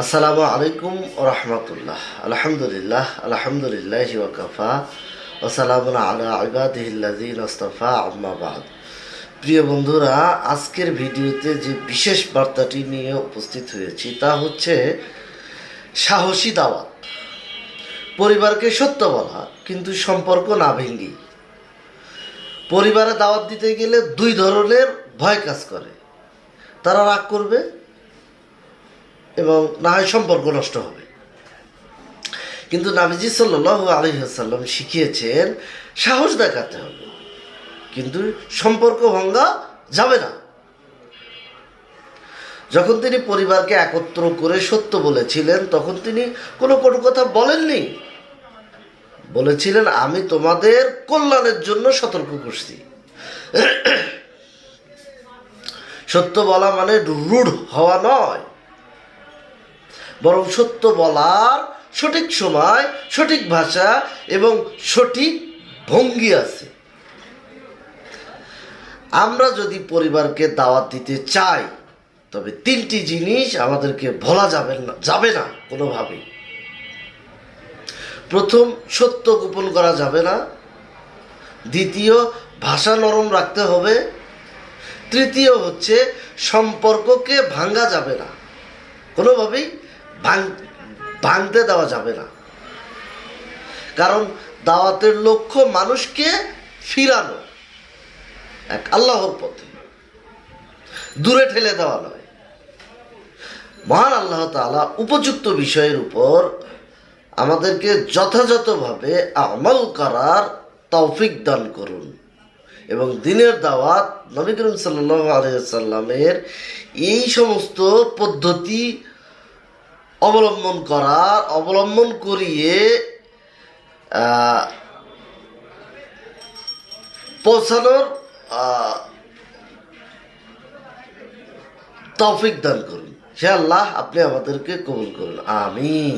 আসসালামু আলাইকুম রহমতুল্লাহ। আলহামদুলিল্লাহ আলহামদুলিল্লাহ ওয়াকাফা ওসালামুন আলা ইবাদিহিল্লাযিন আস্তাফা আম্মা বাদ। প্রিয় বন্ধুরা, আজকের ভিডিওতে যে বিশেষ বার্তাটি নিয়ে উপস্থিত হয়েছি তা হচ্ছে সাহসী দাওয়াত। পরিবারকে সত্য বলা, কিন্তু সম্পর্ক না ভেঙ্গি। পরিবারে দাওয়াত দিতে গেলে দুই ধরনের ভয় কাজ করে। তারা রাগ করবে এবং না হয় সম্পর্ক নষ্ট হবে। কিন্তু নাবিজি সাল্লাহ আলহিহাসাল্লাম শিখিয়েছেন, সাহস দেখাতে হবে। কিন্তু সম্পর্ক ভঙ্গা যাবে না। যখন তিনি পরিবারকে একত্র করে সত্য বলেছিলেন, তখন তিনি কোনো কোনো কথা বলেননি। বলেছিলেন, আমি তোমাদের কল্যাণের জন্য সতর্ক করছি। সত্য বলা মানে রূঢ় হওয়া নয়। বরং সত্য বলার সঠিক সময়, সঠিক ভাষা এবং সঠিক ভঙ্গি আছে। আমরা যদি পরিবারকে দাওয়াত দিতে চাই, তবে তিনটি জিনিস আমাদেরকে ভোলা যাবে না যাবে না কোনোভাবেই। প্রথম, সত্য গোপন করা যাবে না। দ্বিতীয়, ভাষা নরম রাখতে হবে। তৃতীয় হচ্ছে, সম্পর্ককে ভাঙ্গা যাবে না। কোনোভাবেই ভাঙতে দেওয়া যাবে না। কারণ দাওয়াতের লক্ষ্য মানুষকে ফিরানো। এক আল্লাহর পথে। দূরে ঠেলে দেওয়া নয়। মহান আল্লাহ তাআলা উপযুক্ত বিষয়ের উপর আমাদেরকে যথাযথভাবে আমল করার তৌফিক দান করুন। এবং দিনের দাওয়াত নবী করিম সাল্লাহ আলিয়াল্লামের এই সমস্ত পদ্ধতি অবলম্বন করার, অবলম্বন করিয়ে পৌঁছানোর তৌফিক দান করুন। হে আল্লাহ, আপনি আমাদেরকে কবুল করুন। আমিন।